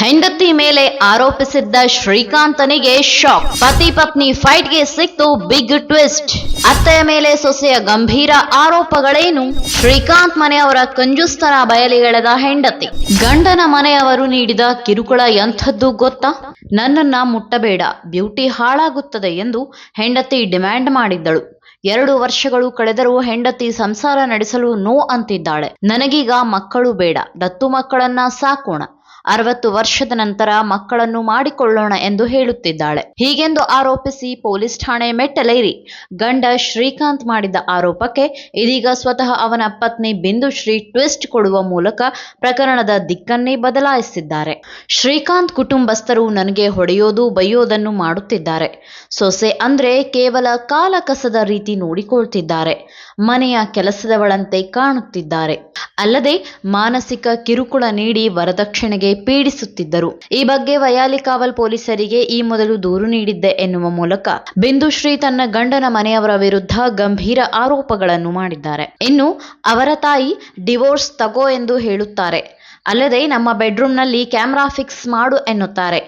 ಹೆಂಡತಿ ಮೇಲೆ ಆರೋಪಿಸಿದ್ದ ಶ್ರೀಕಾಂತನಿಗೆ ಶಾಕ್. ಪತಿ ಪತ್ನಿ ಫೈಟ್ಗೆ ಸಿಕ್ತು ಬಿಗ್ ಟ್ವಿಸ್ಟ್. ಅತ್ತೆಯ ಮೇಲೆ ಸೊಸೆಯ ಗಂಭೀರ ಆರೋಪಗಳೇನು? ಶ್ರೀಕಾಂತ್ ಮನೆಯವರ ಕಂಜುಸ್ತನ ಬಯಲಿಗೆಳೆದ ಹೆಂಡತಿ. ಗಂಡನ ಮನೆಯವರು ನೀಡಿದ ಕಿರುಕುಳ ಎಂಥದ್ದು ಗೊತ್ತಾ? ನನ್ನನ್ನ ಮುಟ್ಟಬೇಡ, ಬ್ಯೂಟಿ ಹಾಳಾಗುತ್ತದೆ ಎಂದು ಹೆಂಡತಿ ಡಿಮ್ಯಾಂಡ್ ಮಾಡಿದ್ದಳು. ಎರಡು ವರ್ಷಗಳು ಕಳೆದರೂ ಹೆಂಡತಿ ಸಂಸಾರ ನಡೆಸಲು ನೋ ಅಂತಿದ್ದಾಳೆ. ನನಗೀಗ ಮಕ್ಕಳು ಬೇಡ, ದತ್ತು ಮಕ್ಕಳನ್ನ ಸಾಕೋಣ. ಅರವತ್ತು ವರ್ಷದ ನಂತರ ಮಕ್ಕಳನ್ನು ಮಾಡಿಕೊಳ್ಳೋಣ ಎಂದು ಹೇಳುತ್ತಿದ್ದಾಳೆ. ಹೀಗೆಂದು ಆರೋಪಿಸಿ ಪೊಲೀಸ್ ಠಾಣೆ ಮೆಟ್ಟಲೇರಿ ಗಂಡ ಶ್ರೀಕಾಂತ್ ಮಾಡಿದ ಆರೋಪಕ್ಕೆ ಇದೀಗ ಸ್ವತಃ ಅವನ ಪತ್ನಿ ಬಿಂದುಶ್ರೀ ಟ್ವಿಸ್ಟ್ ಕೊಡುವ ಮೂಲಕ ಪ್ರಕರಣದ ದಿಕ್ಕನ್ನೇ ಬದಲಾಯಿಸಿದ್ದಾರೆ. ಶ್ರೀಕಾಂತ್ ಕುಟುಂಬಸ್ಥರು ನನಗೆ ಹೊಡೆಯೋದು ಬೈಯೋದನ್ನು ಮಾಡುತ್ತಿದ್ದಾರೆ. ಸೊಸೆ ಅಂದ್ರೆ ಕೇವಲ ಕಾಲಕಸದ ರೀತಿ ನೋಡಿಕೊಳ್ತಿದ್ದಾರೆ. ಮನೆಯ ಕೆಲಸದವಳಂತೆ ಕಾಣುತ್ತಿದ್ದಾರೆ. ಅಲ್ಲದೆ ಮಾನಸಿಕ ಕಿರುಕುಳ ನೀಡಿ ವರದಕ್ಷಿಣೆಗೆ ಪೀಡಿಸುತ್ತಿದ್ದರು. ಈ ಬಗ್ಗೆ ವಯಾಲಿಕಾವಲ್ ಪೊಲೀಸರಿಗೆ ಈ ಮೊದಲು ದೂರು ನೀಡಿದ್ದೆ ಎನ್ನುವ ಮೂಲಕ ಬಿಂದುಶ್ರೀ ತನ್ನ ಗಂಡನ ಮನೆಯವರ ವಿರುದ್ಧ ಗಂಭೀರ ಆರೋಪಗಳನ್ನು ಮಾಡಿದ್ದಾರೆ. ಇನ್ನು ಅವರ ತಾಯಿ ಡಿವೋರ್ಸ್ ತಗೋ ಎಂದು ಹೇಳುತ್ತಾರೆ. ಅಲ್ಲದೆ ನಮ್ಮ ಬೆಡ್ರೂಮ್ನಲ್ಲಿ ಕ್ಯಾಮ್ರಾ ಫಿಕ್ಸ್ ಮಾಡು ಎನ್ನುತ್ತಾರೆ.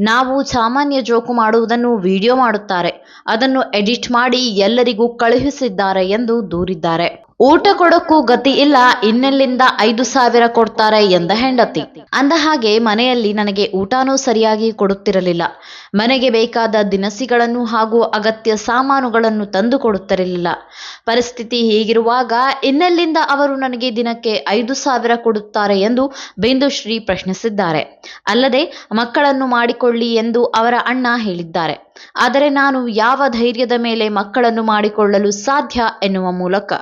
ನಾವು ಸಾಮಾನ್ಯ ಜೋಕು ಮಾಡುವುದನ್ನು ವಿಡಿಯೋ ಮಾಡುತ್ತಾರೆ. ಅದನ್ನು ಎಡಿಟ್ ಮಾಡಿ ಎಲ್ಲರಿಗೂ ಕಳುಹಿಸಿದ್ದಾರೆ ಎಂದು ದೂರಿದ್ದಾರೆ. ಊಟ ಕೊಡಕ್ಕೂ ಗತಿ ಇಲ್ಲ, ಇನ್ನೆಲ್ಲಿಂದ ಐದು ಸಾವಿರ ಕೊಡ್ತಾರೆ ಎಂದ ಹೆಂಡತಿ. ಅಂದ ಹಾಗೆ ಮನೆಯಲ್ಲಿ ನನಗೆ ಊಟನೂ ಸರಿಯಾಗಿ ಕೊಡುತ್ತಿರಲಿಲ್ಲ. ಮನೆಗೆ ಬೇಕಾದ ದಿನಸಿಗಳನ್ನು ಹಾಗೂ ಅಗತ್ಯ ಸಾಮಾನುಗಳನ್ನು ತಂದು ಕೊಡುತ್ತಿರಲಿಲ್ಲ ಪರಿಸ್ಥಿತಿ ಹೀಗಿರುವಾಗ ಇನ್ನೆಲ್ಲಿಂದ ಅವರು ನನಗೆ ದಿನಕ್ಕೆ ಐದು ಸಾವಿರ ಕೊಡುತ್ತಾರೆ ಎಂದು ಬಿಂದುಶ್ರೀ ಪ್ರಶ್ನಿಸಿದ್ದಾರೆ. ಅಲ್ಲದೆ, ಮಕ್ಕಳನ್ನು ಮಾಡಿಕೊಳ್ಳಿ ಎಂದು ಅವರ ಅಣ್ಣ ಹೇಳಿದ್ದಾರೆ. ಆದರೆ ನಾನು ಯಾವ ಧೈರ್ಯದ ಮೇಲೆ ಮಕ್ಕಳನ್ನು ಮಾಡಿಕೊಳ್ಳಲು ಸಾಧ್ಯ ಎನ್ನುವ ಮೂಲಕ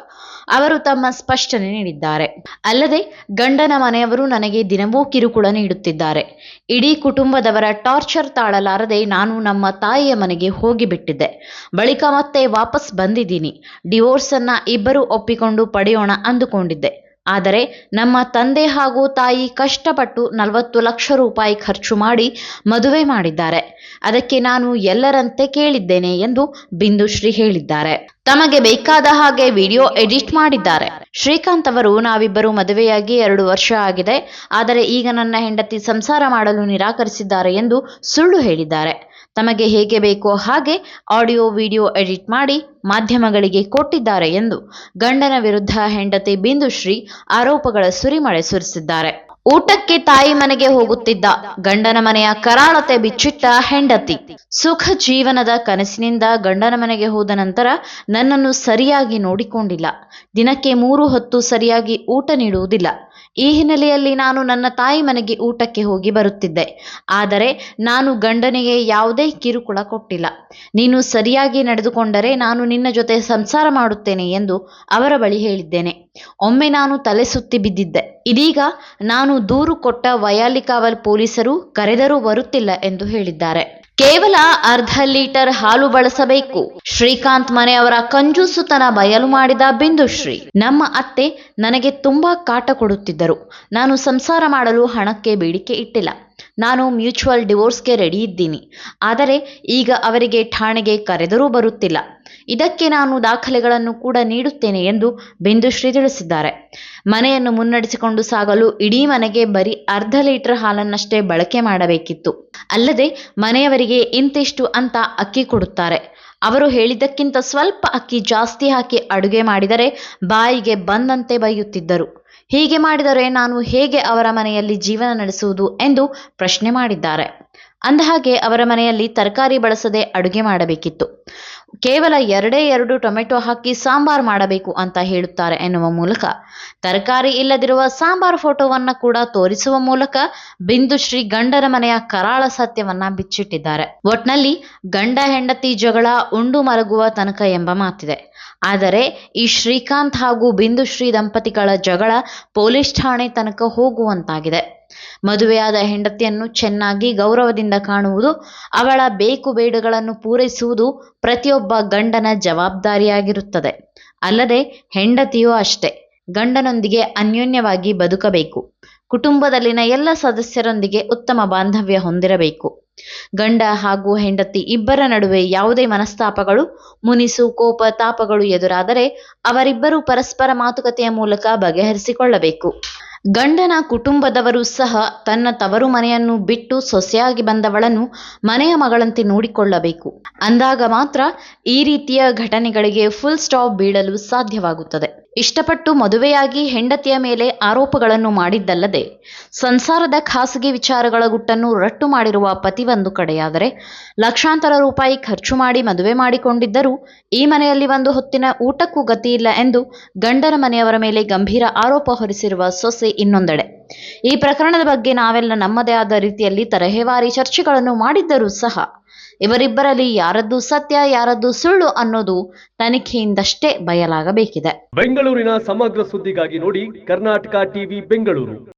ಅವರು ತಮ್ಮ ಸ್ಪಷ್ಟನೆ ನೀಡಿದ್ದಾರೆ. ಅಲ್ಲದೆ, ಗಂಡನ ಮನೆಯವರು ನನಗೆ ದಿನವೂ ಕಿರುಕುಳ ನೀಡುತ್ತಿದ್ದಾರೆ. ಇಡೀ ಕುಟುಂಬದವರ ಟಾರ್ಚರ್ ತಾಳಲಾರದೆ ನಾನು ನಮ್ಮ ತಾಯಿಯ ಮನೆಗೆ ಹೋಗಿಬಿಟ್ಟಿದ್ದೆ. ಬಳಿಕ ಮತ್ತೆ ವಾಪಸ್ ಬಂದಿದ್ದೀನಿ. ಡಿವೋರ್ಸ್ ಅನ್ನ ಇಬ್ಬರು ಒಪ್ಪಿಕೊಂಡು ಪಡೆಯೋಣ ಅಂದುಕೊಂಡಿದ್ದೆ. ಆದರೆ ನಮ್ಮ ತಂದೆ ಹಾಗೂ ತಾಯಿ ಕಷ್ಟಪಟ್ಟು ನಲವತ್ತು ಲಕ್ಷ ರೂಪಾಯಿ ಖರ್ಚು ಮಾಡಿ ಮದುವೆ ಮಾಡಿದ್ದಾರೆ. ಅದಕ್ಕೆ ನಾನು ಎಲ್ಲರಂತೆ ಕೇಳಿದ್ದೇನೆ ಎಂದು ಬಿಂದುಶ್ರೀ ಹೇಳಿದ್ದಾರೆ. ತಮಗೆ ಬೇಕಾದ ಹಾಗೆ ವಿಡಿಯೋ ಎಡಿಟ್ ಮಾಡಿದ್ದಾರೆ. ಶ್ರೀಕಾಂತ್ ಅವರು ನಾವಿಬ್ಬರು ಮದುವೆಯಾಗಿ ಎರಡು ವರ್ಷ ಆಗಿದೆ. ಆದರೆ ಈಗ ನನ್ನ ಹೆಂಡತಿ ಸಂಸಾರ ಮಾಡಲು ನಿರಾಕರಿಸಿದ್ದಾರೆ ಎಂದು ಸುಳ್ಳು ಹೇಳಿದ್ದಾರೆ. ತಮಗೆ ಹೇಗೆ ಬೇಕೋ ಹಾಗೆ ಆಡಿಯೋ, ವಿಡಿಯೋ ಎಡಿಟ್ ಮಾಡಿ ಮಾಧ್ಯಮಗಳಿಗೆ ಕೊಟ್ಟಿದ್ದಾರೆ ಎಂದು ಗಂಡನ ವಿರುದ್ಧ ಹೆಂಡತಿ ಬಿಂದುಶ್ರೀ ಆರೋಪಗಳ ಸುರಿಮಳೆ ಸುರಿಸಿದ್ದಾರೆ. ಊಟಕ್ಕೆ ತಾಯಿ ಮನೆಗೆ ಹೋಗುತ್ತಿದ್ದ ಗಂಡನ ಮನೆಯ ಕರಾಳತೆ ಬಿಚ್ಚಿಟ್ಟ ಹೆಂಡತಿ. ಸುಖ ಜೀವನದ ಕನಸಿನಿಂದ ಗಂಡನ ಮನೆಗೆ ಹೋದ ನಂತರ ನನ್ನನ್ನು ಸರಿಯಾಗಿ ನೋಡಿಕೊಂಡಿಲ್ಲ. ದಿನಕ್ಕೆ ಮೂರು ಹೊತ್ತು ಸರಿಯಾಗಿ ಊಟ ನೀಡುವುದಿಲ್ಲ. ಈ ಹಿನ್ನೆಲೆಯಲ್ಲಿ ನಾನು ನನ್ನ ತಾಯಿ ಮನೆಗೆ ಊಟಕ್ಕೆ ಹೋಗಿ ಬರುತ್ತಿದ್ದೆ. ಆದರೆ ನಾನು ಗಂಡನಿಗೆ ಯಾವುದೇ ಕಿರುಕುಳ ಕೊಟ್ಟಿಲ್ಲ. ನೀನು ಸರಿಯಾಗಿ ನಡೆದುಕೊಂಡರೆ ನಾನು ನಿನ್ನ ಜೊತೆ ಸಂಸಾರ ಮಾಡುತ್ತೇನೆ ಎಂದು ಅವರ ಬಳಿ ಹೇಳಿದ್ದೇನೆ. ಒಮ್ಮೆ ನಾನು ತಲೆ ಸುತ್ತಿ ಬಿದ್ದಿದ್ದೆ. ಇದೀಗ ನಾನು ದೂರು ಕೊಟ್ಟ ವಯಾಲಿಕಾವಲ್ ಪೊಲೀಸರು ಕರೆದರೂ ಬರುತ್ತಿಲ್ಲ ಎಂದು ಹೇಳಿದ್ದಾರೆ. ಕೇವಲ ಅರ್ಧ ಲೀಟರ್ ಹಾಲು ಬಳಸಬೇಕು. ಶ್ರೀಕಾಂತ್ ಮನೆಯವರ ಕಂಜೂಸುತನ ಬಯಲು ಮಾಡಿದ ಬಿಂದುಶ್ರೀ. ನಮ್ಮ ಅತ್ತೆ ನನಗೆ ತುಂಬಾ ಕಾಟ ಕೊಡುತ್ತಿದ್ದರು. ನಾನು ಸಂಸಾರ ಮಾಡಲು ಹಣಕ್ಕೆ ಬೇಡಿಕೆ ಇಟ್ಟಿಲ್ಲ. ನಾನು ಮ್ಯೂಚುವಲ್ ಡಿವೋರ್ಸ್ಗೆ ರೆಡಿ ಇದ್ದೀನಿ. ಆದರೆ ಈಗ ಅವರಿಗೆ ಠಾಣೆಗೆ ಕರೆದರೂ ಬರುತ್ತಿಲ್ಲ. ಇದಕ್ಕೆ ನಾನು ದಾಖಲೆಗಳನ್ನು ಕೂಡ ನೀಡುತ್ತೇನೆ ಎಂದು ಬಿಂದುಶ್ರೀ ತಿಳಿಸಿದ್ದಾರೆ. ಮನೆಯನ್ನು ಮುನ್ನಡೆಸಿಕೊಂಡು ಸಾಗಲು ಇಡೀ ಮನೆಗೆ ಬರೀ ಅರ್ಧ ಲೀಟರ್ ಹಾಲನ್ನಷ್ಟೇ ಬಳಕೆ ಮಾಡಬೇಕಿತ್ತು. ಅಲ್ಲದೆ ಮನೆಯವರಿಗೆ ಇಂತಿಷ್ಟು ಅಂತ ಅಕ್ಕಿ ಕೊಡುತ್ತಾರೆ. ಅವರು ಹೇಳಿದ್ದಕ್ಕಿಂತ ಸ್ವಲ್ಪ ಅಕ್ಕಿ ಜಾಸ್ತಿ ಹಾಕಿ ಅಡುಗೆ ಮಾಡಿದರೆ ಬಾಯಿಗೆ ಬಂದಂತೆ ಬೈಯುತ್ತಿದ್ದರು. ಹೀಗೆ ಮಾಡಿದರೆ ನಾನು ಹೇಗೆ ಅವರ ಮನೆಯಲ್ಲಿ ಜೀವನ ನಡೆಸುವುದು ಎಂದು ಪ್ರಶ್ನೆ ಮಾಡಿದ್ದಾರೆ. ಅಂದಹಾಗೆ ಅವರ ಮನೆಯಲ್ಲಿ ತರಕಾರಿ ಬಳಸದೆ ಅಡುಗೆ ಮಾಡಬೇಕಿತ್ತು. ಕೇವಲ ಎರಡೇ ಎರಡು ಟೊಮೆಟೊ ಹಾಕಿ ಸಾಂಬಾರ್ ಮಾಡಬೇಕು ಅಂತ ಹೇಳುತ್ತಾರೆ ಎನ್ನುವ ಮೂಲಕ ತರಕಾರಿ ಇಲ್ಲದಿರುವ ಸಾಂಬಾರ್ ಫೋಟೋವನ್ನ ಕೂಡ ತೋರಿಸುವ ಮೂಲಕ ಬಿಂದುಶ್ರೀ ಗಂಡನ ಮನೆಯ ಕರಾಳ ಸತ್ಯವನ್ನ ಬಿಚ್ಚಿಟ್ಟಿದ್ದಾರೆ. ಒಟ್ನಲ್ಲಿ ಗಂಡ ಹೆಂಡತಿ ಜಗಳ ಉಂಡು ಮರಗುವ ತನಕ ಎಂಬ ಮಾತಿದೆ. ಆದರೆ ಈ ಶ್ರೀಕಾಂತ್ ಹಾಗೂ ಬಿಂದುಶ್ರೀ ದಂಪತಿಗಳ ಜಗಳ ಪೊಲೀಸ್ ಠಾಣೆ ತನಕ ಹೋಗುವಂತಾಗಿದೆ. ಮದುವೆಯಾದ ಹೆಂಡತಿಯನ್ನು ಚೆನ್ನಾಗಿ ಗೌರವದಿಂದ ಕಾಣುವುದು, ಅವಳ ಬೇಕು ಬೇಡುಗಳನ್ನು ಪೂರೈಸುವುದು ಪ್ರತಿಯೊಬ್ಬ ಗಂಡನ ಜವಾಬ್ದಾರಿಯಾಗಿರುತ್ತದೆ. ಅಲ್ಲದೆ ಹೆಂಡತಿಯೂ ಅಷ್ಟೇ, ಗಂಡನೊಂದಿಗೆ ಅನ್ಯೋನ್ಯವಾಗಿ ಬದುಕಬೇಕು. ಕುಟುಂಬದಲ್ಲಿನ ಎಲ್ಲ ಸದಸ್ಯರೊಂದಿಗೆ ಉತ್ತಮ ಬಾಂಧವ್ಯ ಹೊಂದಿರಬೇಕು. ಗಂಡ ಹಾಗೂ ಹೆಂಡತಿ ಇಬ್ಬರ ನಡುವೆ ಯಾವುದೇ ಮನಸ್ತಾಪಗಳು, ಮುನಿಸು, ಕೋಪ, ತಾಪಗಳು ಎದುರಾದರೆ ಅವರಿಬ್ಬರು ಪರಸ್ಪರ ಮಾತುಕತೆಯ ಮೂಲಕ ಬಗೆಹರಿಸಿಕೊಳ್ಳಬೇಕು. ಗಂಡನ ಕುಟುಂಬದವರು ಸಹ ತನ್ನ ತವರು ಮನೆಯನ್ನು ಬಿಟ್ಟು ಸೊಸೆಯಾಗಿ ಬಂದವಳನ್ನು ಮನೆಯ ಮಗಳಂತೆ ನೋಡಿಕೊಳ್ಳಬೇಕು. ಅಂದಾಗ ಮಾತ್ರ ಈ ರೀತಿಯ ಘಟನೆಗಳಿಗೆ ಫುಲ್ ಸ್ಟಾಪ್ ಬೀಳಲು ಸಾಧ್ಯವಾಗುತ್ತದೆ. ಇಷ್ಟಪಟ್ಟು ಮದುವೆಯಾಗಿ ಹೆಂಡತಿಯ ಮೇಲೆ ಆರೋಪಗಳನ್ನು ಮಾಡಿದ್ದಲ್ಲದೆ, ಸಂಸಾರದ ಖಾಸಗಿ ವಿಚಾರಗಳ ಗುಟ್ಟನ್ನು ರಟ್ಟು ಮಾಡಿರುವ ಪತಿ ಒಂದು ಕಡೆಯಾದರೆ ಲಕ್ಷಾಂತರ ರೂಪಾಯಿ ಖರ್ಚು ಮಾಡಿ ಮದುವೆ ಮಾಡಿಕೊಂಡಿದ್ದರೂ ಈ ಮನೆಯಲ್ಲಿ ಒಂದು ಹೊತ್ತಿನ ಊಟಕ್ಕೂ ಗತಿಯಿಲ್ಲ ಎಂದು ಗಂಡನ ಮನೆಯವರ ಮೇಲೆ ಗಂಭೀರ ಆರೋಪ ಹೊರಿಸಿರುವ ಸೊಸೆ ಇನ್ನೊಂದೆಡೆ. ಈ ಪ್ರಕರಣದ ಬಗ್ಗೆ ನಾವೆಲ್ಲ ನಮ್ಮದೇ ಆದ ರೀತಿಯಲ್ಲಿ ತರಹೇವಾರಿ ಚರ್ಚೆಗಳನ್ನು ಮಾಡಿದ್ದರೂ ಸಹ ಇವರಿಬ್ಬರಲ್ಲಿ ಯಾರದ್ದು ಸತ್ಯ, ಯಾರದ್ದು ಸುಳ್ಳು ಅನ್ನೋದು ತನಿಖೆಯಿಂದಷ್ಟೇ ಬಯಲಾಗಬೇಕಿದೆ. ಬೆಂಗಳೂರಿನ ಸಮಗ್ರ ಸುದ್ದಿಗಾಗಿ ನೋಡಿ ಕರ್ನಾಟಕ ಟಿವಿ ಬೆಂಗಳೂರು.